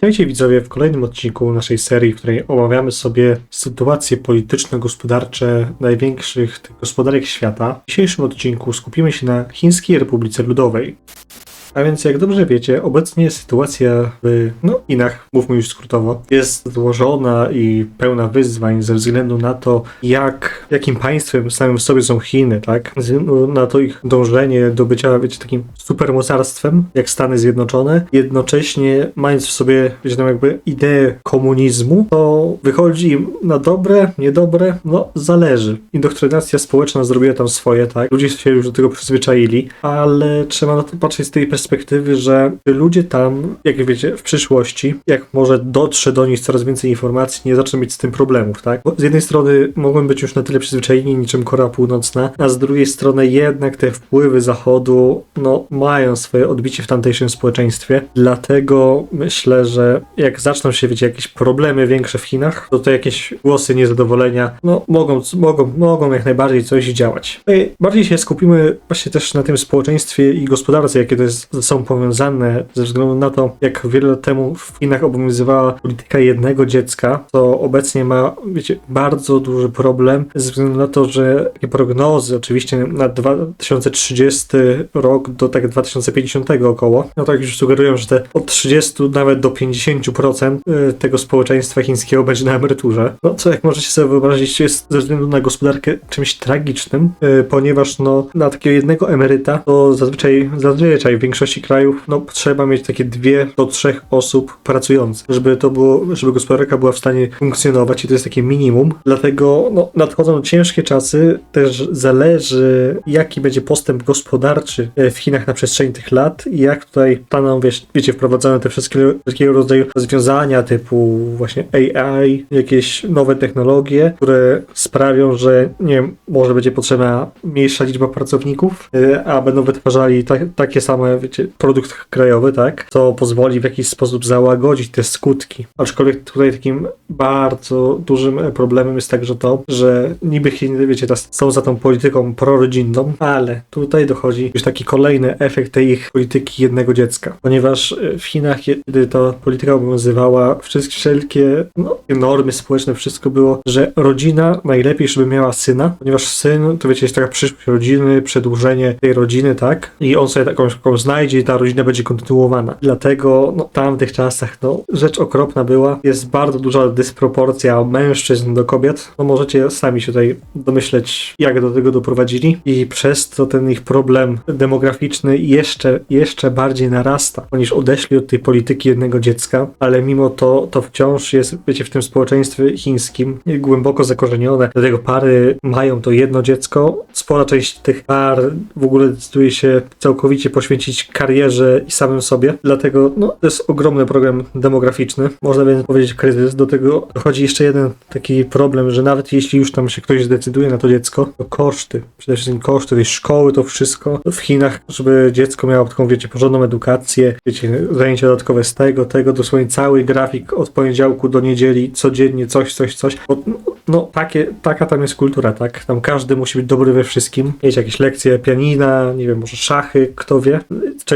Witajcie widzowie w kolejnym odcinku naszej serii, w której omawiamy sobie sytuacje polityczno-gospodarcze największych gospodarek świata. W dzisiejszym odcinku skupimy się na Chińskiej Republice Ludowej. A więc jak dobrze wiecie, obecnie sytuacja w no, Chinach, mówmy już skrótowo, jest złożona i pełna wyzwań ze względu na to, jak, jakim państwem samym w sobie są Chiny, tak? No, Na to ich dążenie do bycia, wiecie, takim supermocarstwem, jak Stany Zjednoczone, jednocześnie mając w sobie, wiecie, tam jakby ideę komunizmu, to wychodzi im na dobre, niedobre, no zależy. Indoktrynacja społeczna zrobiła tam swoje, tak? Ludzie się już do tego przyzwyczaili, ale trzeba na to patrzeć z tej perspektywy, że ludzie tam, jak wiecie, w przyszłości, jak może dotrze do nich coraz więcej informacji, nie zaczną mieć z tym problemów, tak? Bo z jednej strony mogą być już na tyle przyzwyczajeni niczym Korea Północna, a z drugiej strony jednak te wpływy Zachodu, no, mają swoje odbicie w tamtejszym społeczeństwie, dlatego myślę, że jak zaczną się, wiecie, jakieś problemy większe w Chinach, to to jakieś głosy niezadowolenia, no, mogą, mogą, mogą jak najbardziej coś działać. Bardziej się skupimy właśnie też na tym społeczeństwie i gospodarce, jakie to jest sobą powiązane, ze względu na to, jak wiele lat temu w Chinach obowiązywała polityka jednego dziecka, to obecnie ma, wiecie, bardzo duży problem ze względu na to, że takie prognozy, oczywiście na 2030 rok do tak 2050 około, no tak już sugerują, że te od 30 nawet do 50% y, tego społeczeństwa chińskiego będzie na emeryturze. No co jak możecie sobie wyobrazić, jest ze względu na gospodarkę czymś tragicznym, y, ponieważ no na takiego jednego emeryta to zazwyczaj, zazwyczaj w większości krajów no trzeba mieć takie dwie do trzech osób pracujących, żeby to było, żeby gospodarka była w stanie funkcjonować i to jest takie minimum. Dlatego no, nadchodzą ciężkie czasy, też zależy jaki będzie postęp gospodarczy e, w Chinach na przestrzeni tych lat i jak tutaj staną, wiesz, wiecie, wprowadzane te wszystkie, wszystkiego rodzaju rozwiązania typu właśnie AI, jakieś nowe technologie, które sprawią, że nie może będzie potrzebna mniejsza liczba pracowników, e, a będą wytwarzali ta, takie same, produkt krajowy, tak? Co pozwoli w jakiś sposób załagodzić te skutki. Aczkolwiek tutaj takim bardzo dużym problemem jest także to, że niby Chiny, wiecie, są za tą polityką prorodzinną, ale tutaj dochodzi już taki kolejny efekt tej ich polityki jednego dziecka. Ponieważ w Chinach, kiedy ta polityka obowiązywała, wszelkie no, normy społeczne, wszystko było, że rodzina najlepiej, żeby miała syna, ponieważ syn, to wiecie, jest taka przyszłość rodziny, przedłużenie tej rodziny, tak? I on sobie taką, taką znajdzie i ta rodzina będzie kontynuowana. Dlatego no, w tamtych czasach, no, rzecz okropna była. Jest bardzo duża dysproporcja mężczyzn do kobiet. No możecie sami się tutaj domyśleć, jak do tego doprowadzili i przez to ten ich problem demograficzny jeszcze, jeszcze bardziej narasta, ponieważ odeszli od tej polityki jednego dziecka, ale mimo to, to wciąż jest, wiecie, w tym społeczeństwie chińskim głęboko zakorzenione. Dlatego pary mają to jedno dziecko. Spora część tych par w ogóle decyduje się całkowicie poświęcić karierze i samym sobie. Dlatego no, to jest ogromny problem demograficzny. Można więc powiedzieć kryzys. Do tego dochodzi jeszcze jeden taki problem, że nawet jeśli już tam się ktoś zdecyduje na to dziecko, to koszty, przede wszystkim koszty tej szkoły, to wszystko w Chinach, żeby dziecko miało taką, wiecie, porządną edukację, wiecie, zajęcia dodatkowe z tego, tego, dosłownie cały grafik od poniedziałku do niedzieli, codziennie coś, coś, coś. Bo, no, takie, taka tam jest kultura, tak? Tam każdy musi być dobry we wszystkim. Mieć jakieś lekcje pianina, nie wiem, może szachy, kto wie,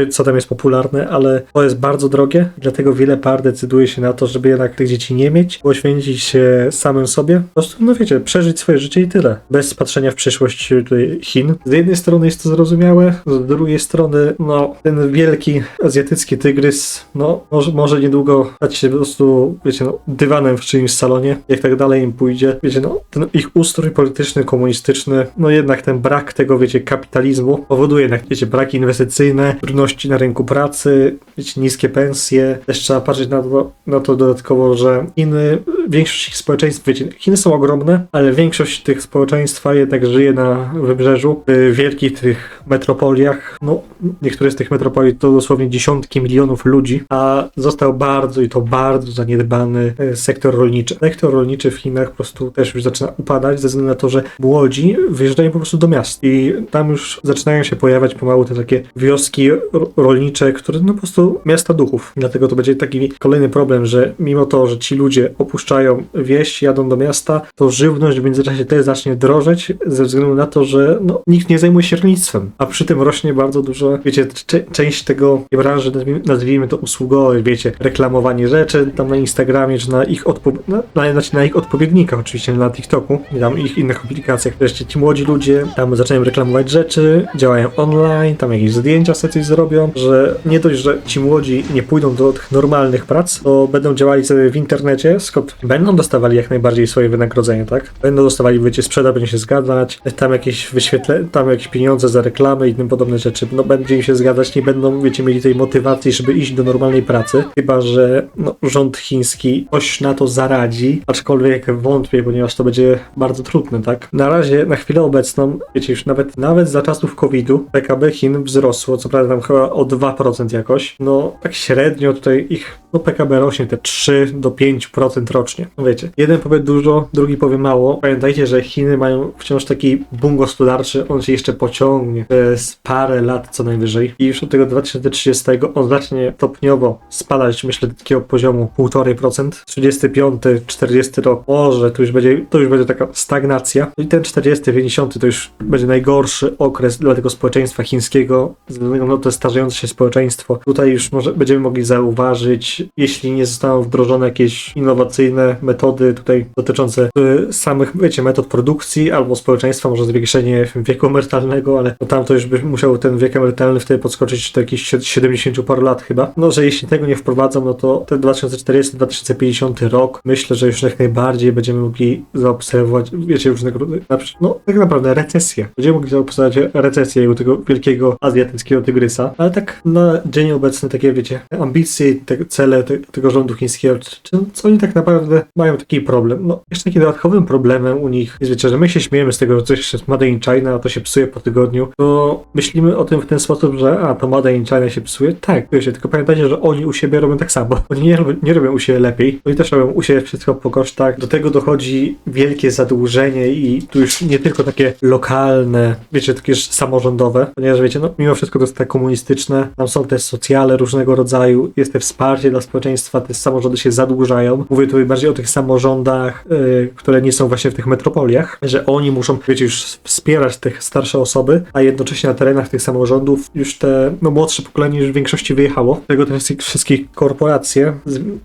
co tam jest popularne, ale to jest bardzo drogie, dlatego wiele par decyduje się na to, żeby jednak tych dzieci nie mieć, poświęcić się samym sobie, po prostu, no wiecie, przeżyć swoje życie i tyle, bez patrzenia w przyszłość tutaj Chin. Z jednej strony jest to zrozumiałe, z drugiej strony, no, ten wielki azjatycki tygrys, no, może, może niedługo stać się po prostu, wiecie, no, dywanem w czyimś salonie, jak tak dalej im pójdzie, wiecie, no, ten ich ustrój polityczny, komunistyczny, no jednak ten brak tego, wiecie, kapitalizmu powoduje jednak, wiecie, braki inwestycyjne, trudności na rynku pracy, wiecie, niskie pensje. Też trzeba patrzeć na to, na to dodatkowo, że Chiny, większość ich społeczeństw, wiecie, Chiny są ogromne, ale większość tych społeczeństwa jednak żyje na wybrzeżu, w wielkich tych metropoliach. No, niektóre z tych metropolii to dosłownie dziesiątki milionów ludzi, a został bardzo i to bardzo zaniedbany e, sektor rolniczy. Sektor rolniczy w Chinach po prostu też już zaczyna upadać ze względu na to, że młodzi wyjeżdżają po prostu do miast i tam już zaczynają się pojawiać pomału te takie wioski ro- rolnicze, które no po prostu miasta duchów. Dlatego to będzie taki kolejny problem, że mimo to, że ci ludzie opuszczają wieś, jadą do miasta, to żywność w międzyczasie też zacznie drożeć ze względu na to, że no, nikt nie zajmuje się rolnictwem. A przy tym rośnie bardzo dużo, wiecie, część tego branży, nazwijmy, to usługowej, wiecie, reklamowanie rzeczy tam na Instagramie, czy na ich, odpo- na, na, znaczy na ich odpowiednikach oczywiście, na TikToku i tam ich innych aplikacjach. Wreszcie ci młodzi ludzie tam zaczynają reklamować rzeczy, działają online, tam jakieś zdjęcia sobie coś zrobią, że nie dość, że ci młodzi nie pójdą do tych normalnych prac, to będą działali sobie w internecie, skąd będą dostawali jak najbardziej swoje wynagrodzenie, tak? Będą dostawali, wiecie, sprzedaż będzie się zgadzać, tam jakieś wyświetle, tam jakieś pieniądze za reklamy i tym podobne rzeczy, no będzie im się zgadzać, nie będą, wiecie, mieli tej motywacji, żeby iść do normalnej pracy, chyba, że no, rząd chiński coś na to zaradzi, aczkolwiek wątpię, ponieważ to będzie bardzo trudne, tak? Na razie, na chwilę obecną, wiecie, już nawet, nawet za czasów COVID-u PKB Chin wzrosło, co prawda tam chyba o 2% jakoś, no tak średnio tutaj ich, no PKB rośnie te 3 do 5% rocznie, no wiecie, jeden powie dużo, drugi powie mało, pamiętajcie, że Chiny mają wciąż taki boom gospodarczy, on się jeszcze pociągnie przez parę lat co najwyżej. I już od tego 2030 on zacznie stopniowo spadać, myślę, do takiego poziomu 1,5%, 35, 40 rok, może to już będzie, to już będzie taka stagnacja. I ten 40, 50 to już będzie najgorszy okres dla tego społeczeństwa chińskiego, ze względu na to starzejące się społeczeństwo. Tutaj już może będziemy mogli zauważyć, jeśli nie zostaną wdrożone jakieś innowacyjne metody tutaj dotyczące y, samych, wiecie, metod produkcji albo społeczeństwa, może zwiększenie wieku emerytalnego, ale tam to już by musiał ten wiek emerytalny wtedy podskoczyć do jakichś 70 paru lat chyba. No, że jeśli tego nie wprowadzą, no to ten 2040-2050 rok, myślę, że już jak najbardziej będziemy mogli zaobserwować, wiecie, różnego rodzaju, no tak naprawdę recesję. Będziemy mogli zaobserwować recesję u tego wielkiego azjatyckiego tygrysa, ale tak na dzień obecny takie, wiecie, ambicje, te cele te, tego rządu chińskiego, czy co oni tak naprawdę mają taki problem? No, jeszcze takim dodatkowym problemem u nich jest, wiecie, że my się śmiejemy z tego, że coś jest Made in China, a to się psuje po tygodniu, to myślimy o tym w ten sposób, że a, to in China się psuje. Tak, wiecie, tylko pamiętajcie, że oni u siebie robią tak samo. Oni nie, robią- nie robią u siebie lepiej, oni też robią u siebie wszystko po kosztach. Do tego dochodzi wielkie zadłużenie i tu już nie tylko takie lokalne, wiecie, takie już samorządowe, ponieważ wiecie, no mimo wszystko to jest tak komunistyczne, tam są te socjale różnego rodzaju, jest te wsparcie dla społeczeństwa, te samorządy się zadłużają. Mówię tutaj bardziej o tych samorządach, yy, które nie są właśnie w tych metropoliach, że oni muszą, wiecie, już wspierać te starsze osoby, a jednocześnie na terenach tych samorządów już te, no młodsze pokolenie już w większości wyjechało. Tego te wszystkie- korporacje,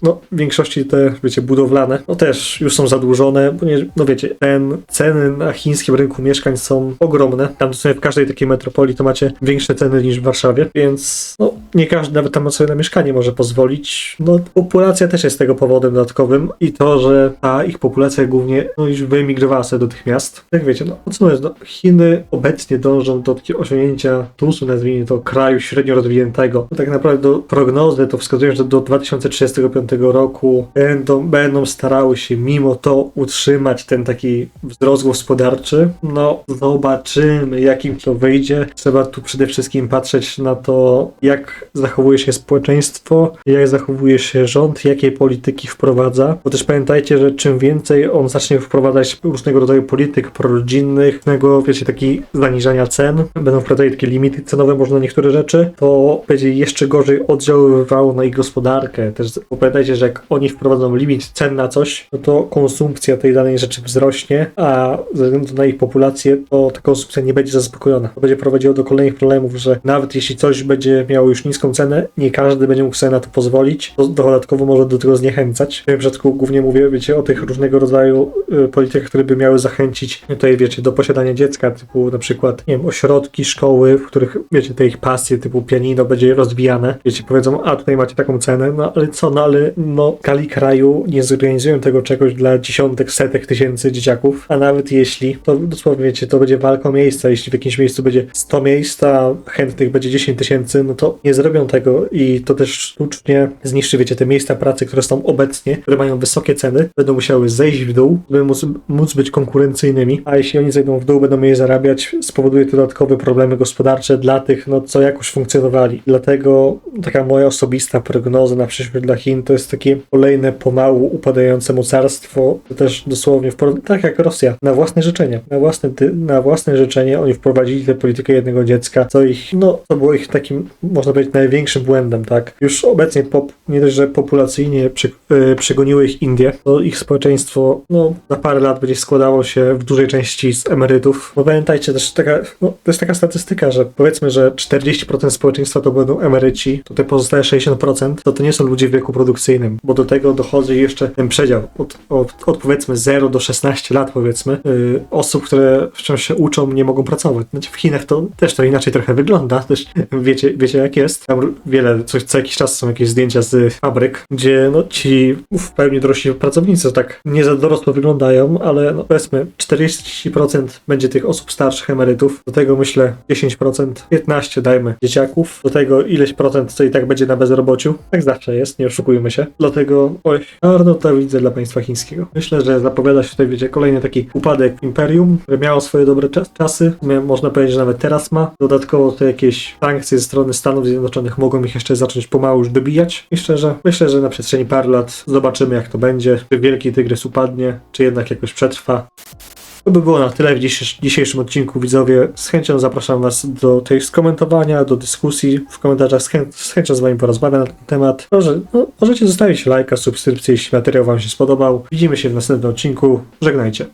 no w większości te, wiecie, budowlane, no też już są zadłużone, ponieważ, no wiecie, ten ceny na chińskim rynku mieszkań są ogromne. Tam dosłownie w każdej takiej metropolii to macie większe ceny niż w Warszawie, więc no nie każdy nawet tam sobie na mieszkanie może pozwolić. No populacja też jest tego powodem dodatkowym i to, że ta ich populacja głównie no, już wyemigrowała sobie do tych miast. Jak wiecie, no podsumowując, no, Chiny obecnie dążą do osiągnięcia TUS-u, nazwijmy to kraju średnio rozwiniętego. Tak naprawdę do prognozy to wskazują, że do 2035 roku będą, będą starały się mimo to utrzymać ten taki wzrost gospodarczy. No zobaczymy jakim to wyjdzie. Trzeba tu przede wszystkim patrzeć na to, jak zachowuje się społeczeństwo, jak zachowuje się rząd, jakie polityki wprowadza. Bo też pamiętajcie, że czym więcej on zacznie wprowadzać różnego rodzaju polityk prorodzinnych, różnego, wiecie, taki zaniżania cen, będą wprowadzali takie limity cenowe może na niektóre rzeczy, to będzie jeszcze gorzej oddziaływało na ich gospodarkę. Też pamiętajcie, że jak oni wprowadzą limit cen na coś, no to konsumpcja tej danej rzeczy wzrośnie, a ze względu na ich populację, to ta konsumpcja nie będzie zaspokojona. To będzie prowadziło do kolejnych problemów, że nawet jeśli coś będzie miało już niską cenę, nie każdy będzie mógł sobie na to pozwolić, to dodatkowo może do tego zniechęcać. W tym przypadku głównie mówię, wiecie, o tych różnego rodzaju y, politykach, które by miały zachęcić tutaj, wiecie, do posiadania dziecka, typu na przykład, nie wiem, ośrodki, szkoły, w których, wiecie, te ich pasje, typu pianino będzie rozwijane. Wiecie, powiedzą, a tutaj macie taką cenę, no ale co, no ale no w skali kraju nie zorganizują tego czegoś dla dziesiątek, setek tysięcy dzieciaków, a nawet jeśli, to dosłownie, wiecie, to będzie walka o miejsca, jeśli w jakimś miejscu będzie 100 miejsc, a chętnych będzie 10 tysięcy, no to nie zrobią tego i to też sztucznie zniszczy, wiecie, te miejsca pracy, które są obecnie, które mają wysokie ceny, będą musiały zejść w dół, by móc, móc być konkurencyjnymi, a jeśli oni zejdą w dół, będą mniej zarabiać, spowoduje to problemy gospodarcze dla tych, no co jakoś funkcjonowali. Dlatego taka moja osobista prognoza na przyszłość dla Chin to jest takie kolejne pomału upadające mocarstwo, też dosłownie, tak jak Rosja, na własne życzenie. Na własne, na własne życzenie oni wprowadzili tę politykę jednego dziecka, co ich, no, to było ich takim, można powiedzieć, największym błędem, tak? Już obecnie pop, nie dość, że populacyjnie przy, yy, przegoniły ich Indie, to ich społeczeństwo, no, na parę lat będzie składało się w dużej części z emerytów. Bo pamiętajcie też, taka, no, to jest taka statystyka, że powiedzmy, że 40% społeczeństwa to będą emeryci, to te pozostałe 60% to to nie są ludzie w wieku produkcyjnym, bo do tego dochodzi jeszcze ten przedział od, od, od powiedzmy 0 do 16 lat powiedzmy, yy, osób, które wciąż się uczą, nie mogą pracować. Znaczy w Chinach to też to inaczej trochę wygląda, też wiecie, wiecie jak jest. Tam wiele, co, co jakiś czas są jakieś zdjęcia z fabryk, gdzie no ci w pełni dorośli pracownicy tak nie za dorosło wyglądają, ale no powiedzmy 40% będzie tych osób starszych emerytów, do tego myślę 10%, 15 dajmy dzieciaków, do tego ileś procent, co i tak będzie na bezrobociu. Tak zawsze jest, nie oszukujmy się. Dlatego, oj, bardzo to widzę dla państwa chińskiego. Myślę, że zapowiada się tutaj, wiecie, kolejny taki upadek imperium, które miało swoje dobre czas, czasy. Można powiedzieć, że nawet teraz ma. Dodatkowo te jakieś sankcje ze strony Stanów Zjednoczonych mogą ich jeszcze zacząć pomału już dobijać. I szczerze, myślę, że na przestrzeni paru lat zobaczymy, jak to będzie. Czy wielki tygrys upadnie, czy jednak jakoś przetrwa. To by było na tyle w dzisiejsz- dzisiejszym odcinku, widzowie. Z chęcią zapraszam Was do tej skomentowania, do dyskusji w komentarzach. Z, chę- z chęcią z Wami porozmawiam na ten temat. No, możecie zostawić lajka, subskrypcję, jeśli materiał Wam się spodobał. Widzimy się w następnym odcinku. Żegnajcie.